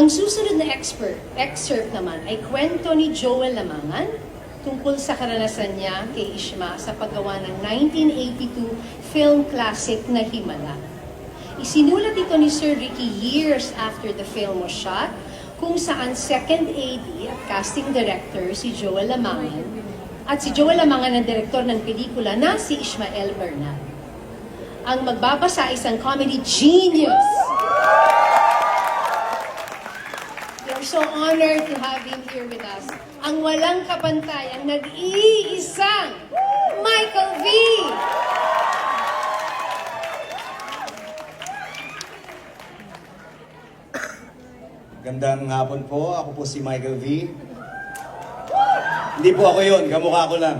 Ang susunod na expert, excerpt naman ay kwento ni Joel Lamangan tungkol sa karanasan niya kay Ishma sa paggawa ng 1982 film classic na Himala. Isinulat ito ni Sir Ricky years after the film was shot, kung saan second AD at casting director si Joel Lamangan at si Joel Lamangan ang direktor ng pelikula na si Ishmael Bernal. Ang magbabasa isang comedy genius. So honored to have him here with us. Ang walang kapantay, ang nag-iisang Michael V. Gandang hapon po. Ako po si Michael V. Hindi po ako yun. Kamukha ko lang.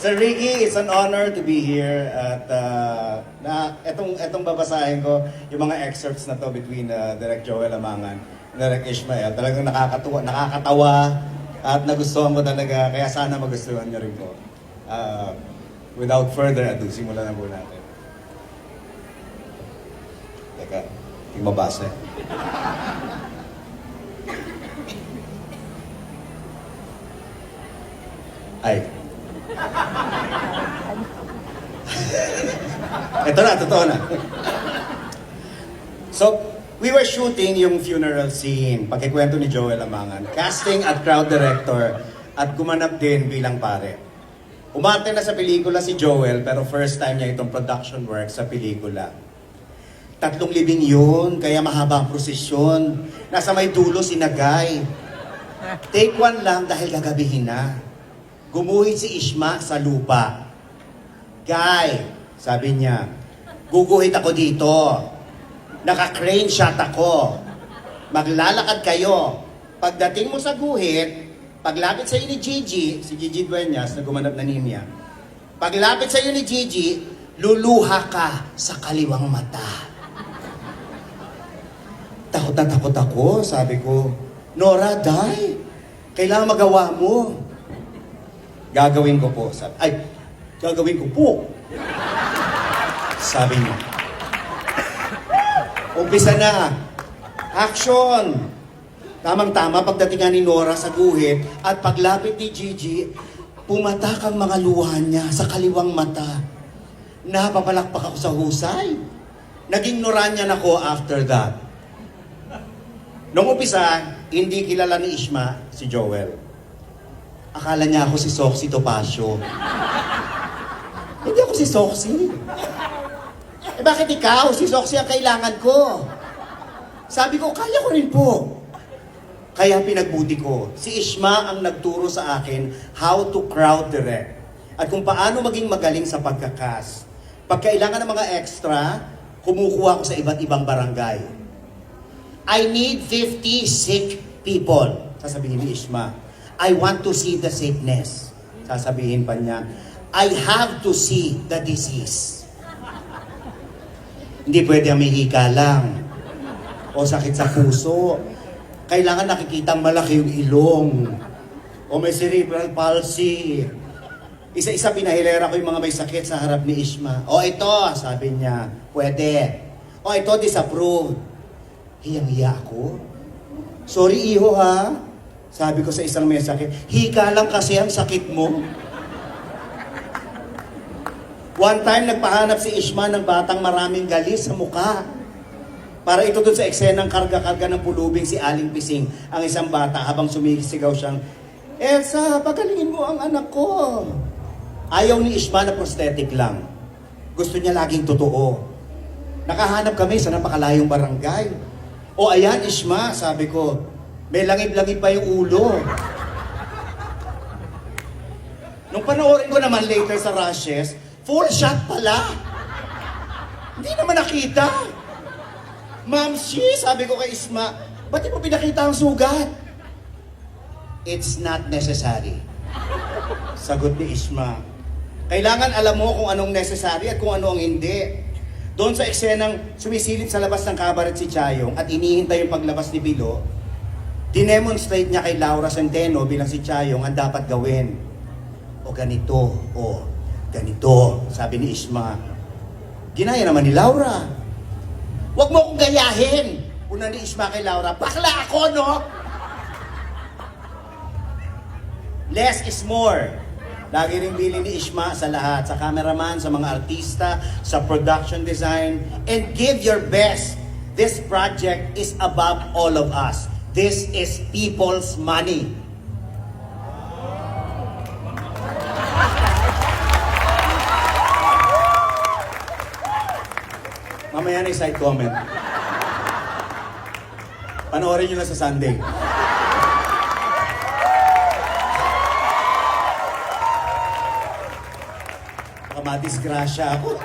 Sir Ricky, it's an honor to be here at uh, na etong etong babasahin ko yung mga excerpts na to between uh, Direk Joel Amangan and Direk Ishmael. Talagang nakakatuwa, nakakatawa at nagustuhan ko talaga kaya sana magustuhan niyo rin po. Uh, without further ado, simulan na po natin. Teka, hindi mabasa. Ay. Ito na, totoo na. So, we were shooting yung funeral scene, pagkikwento ni Joel Amangan, casting at crowd director, at gumanap din bilang pare. Umarte na sa pelikula si Joel, pero first time niya itong production work sa pelikula. Tatlong libing yun, kaya mahaba ang prosesyon. Nasa may dulo si Nagay. Take one lang dahil gagabihin na. Gumuhit si Ishma sa lupa. Guy, sabi niya, guguhit ako dito. Naka-crane shot ako. Maglalakad kayo. Pagdating mo sa guhit, paglapit sa ni Gigi, si Gigi Dueñas na gumanap na niya, paglapit sa ni Gigi, luluha ka sa kaliwang mata. Takot na takot ako, sabi ko, Nora, die. Kailangan magawa mo. Gagawin ko po. Sabi, ay, gagawin ko po. Sabi niya. Umpisa na. Action! Tamang-tama pagdating ni Nora sa guhit at paglapit ni Gigi, pumatak ang mga luha niya sa kaliwang mata. Napapalakpak ako sa husay. Naging Noranyan ako after that. Nung umpisa, hindi kilala ni Ishma si Joel. Akala niya ako si Soxy Topacio. hindi ako si Soxy. Eh bakit ikaw? Si Soxy ang kailangan ko. Sabi ko, kaya ko rin po. Kaya pinagbuti ko. Si Ishma ang nagturo sa akin how to crowd direct. At kung paano maging magaling sa pagkakas. Pag kailangan ng mga extra, kumukuha ko sa iba't ibang barangay. I need 50 sick people. Sasabihin ni Ishma. I want to see the sickness. Sasabihin pa niya. I have to see the disease. Hindi pwede may hika lang. O sakit sa puso. Kailangan nakikita malaki yung ilong. O may cerebral palsy. Isa-isa pinahilera ko yung mga may sakit sa harap ni Ishma. O ito, sabi niya, pwede. O ito, disapproved. Hiyang-hiya ako. Sorry, iho ha. Sabi ko sa isang may sakit, hika lang kasi ang sakit mo. One time, nagpahanap si Ishma ng batang maraming galis sa mukha. Para ito dun sa eksenang karga-karga ng pulubing si Aling Pising, ang isang bata habang sumisigaw siyang, Elsa, pagalingin mo ang anak ko. Ayaw ni Ishma na prosthetic lang. Gusto niya laging totoo. Nakahanap kami sa napakalayong barangay. O ayan, Ishma, sabi ko, may langib-langib pa yung ulo. Nung panoorin ko naman later sa rushes, full shot pala. Hindi naman nakita. Ma'am Shi, sabi ko kay Isma, ba't mo pinakita ang sugat? It's not necessary. Sagot ni Isma. Kailangan alam mo kung anong necessary at kung ano ang hindi. Doon sa eksenang sumisilip sa labas ng kabaret si Chayong at inihintay yung paglabas ni Bilo, dinemonstrate niya kay Laura Centeno bilang si Chayong ang dapat gawin. O ganito, o ganito, sabi ni Isma. Ginaya naman ni Laura. Huwag mo akong gayahin. Una ni Isma kay Laura, bakla ako, no? Less is more. Lagi rin bili ni Ishma sa lahat, sa cameraman, sa mga artista, sa production design, and give your best. This project is above all of us. This is people's money. Mamaya na side comment. Panoorin nyo na sa Sunday. Baka madisgrasya ako.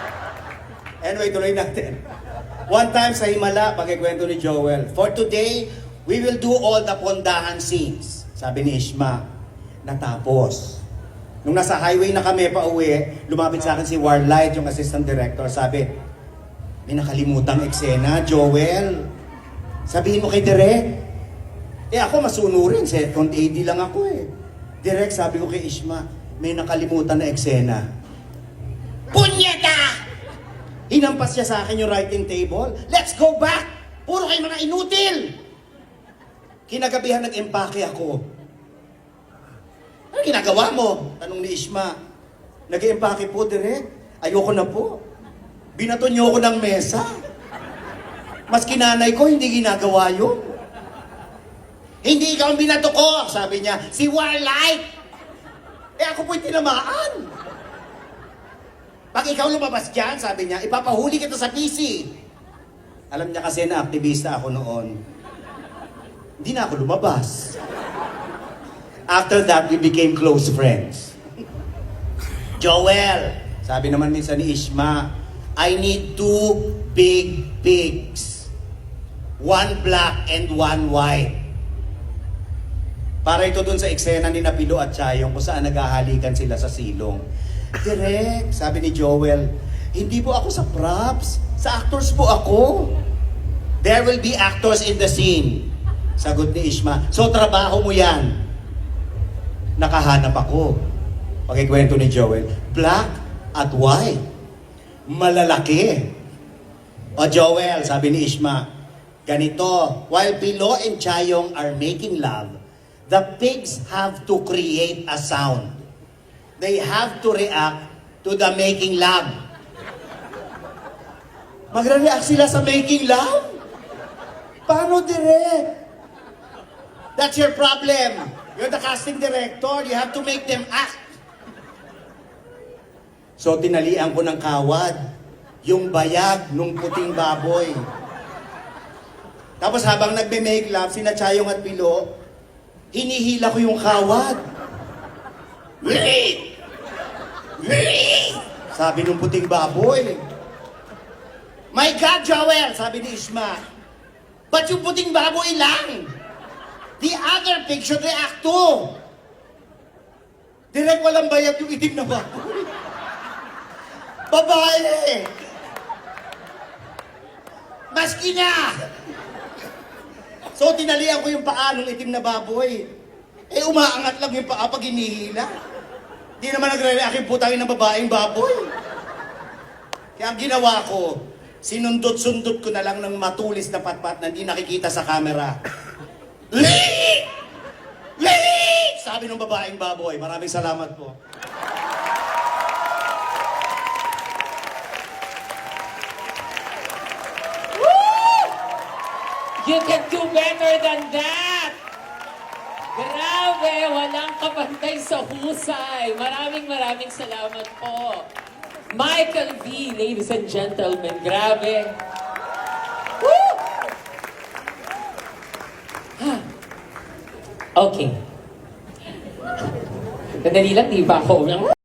anyway, tuloy natin. One time sa Himala, pagkikwento ni Joel, For today, we will do all the pondahan scenes. Sabi ni Ishma, natapos. Nung nasa highway na kami pa uwi, lumapit sa akin si Warlight, yung assistant director, sabi, may nakalimutang eksena, Joel. Sabihin mo kay Direk. Eh ako masunurin, second AD lang ako eh. Direk, sabi ko kay Ishma, may nakalimutan na eksena. Punyeta! Hinampas niya sa akin yung writing table. Let's go back! Puro kayo mga inutil! Kinagabihan nag-empake ako. Ano ginagawa mo? Tanong ni Ishma. Nag-empake po, Direk. Ayoko na po. Binato niyo ako ng mesa. Mas kinanay ko, hindi ginagawa yun. Hindi ikaw ang binato ko, sabi niya. Si Warlight! Eh ako po'y tinamaan. Pag ikaw lumabas dyan, sabi niya, ipapahuli kita sa PC. Alam niya kasi na aktivista ako noon. Hindi na ako lumabas. After that, we became close friends. Joel, sabi naman minsan ni Ishma, I need two big pigs. One black and one white. Para ito dun sa eksena ni Napilo at Chayong kung saan naghahalikan sila sa silong. Direk, sabi ni Joel, hindi po ako sa props. Sa actors po ako. There will be actors in the scene. Sagot ni Ishma. So, trabaho mo yan. Nakahanap ako. Pagkikwento ni Joel, black at white. Malalaki. O Joel, sabi ni Ishma, ganito, while Pilo and Chayong are making love, the pigs have to create a sound. They have to react to the making love. Magre-react sila sa making love? Paano direct? That's your problem. You're the casting director. You have to make them act. So, tinalian ko ng kawad. Yung bayag nung puting baboy. Tapos habang nagbe-make love, sina Chayong at Pilo, hinihila ko yung kawad. Wait! Sabi nung puting baboy. My God, Joel! Sabi ni Isma. Ba't yung puting baboy lang? The other pig should react too. Direk walang bayad yung itim na baboy. Babae! Maski na! So, tinalian ko yung paa ng itim na baboy. Eh, umaangat lang yung paa pag hinihila. Di naman nagre-react yung putangin ng babaeng baboy. Kaya ang ginawa ko, sinundot-sundot ko na lang ng matulis na patpat na hindi nakikita sa camera. Lee! Lee! Sabi ng babaeng baboy. Maraming salamat po. You can do better than that! Grabe, walang kapantay sa husay. Maraming maraming salamat po. Michael V, ladies and gentlemen, grabe. Woo! Ha. Okay. Madali lang, di ba ako?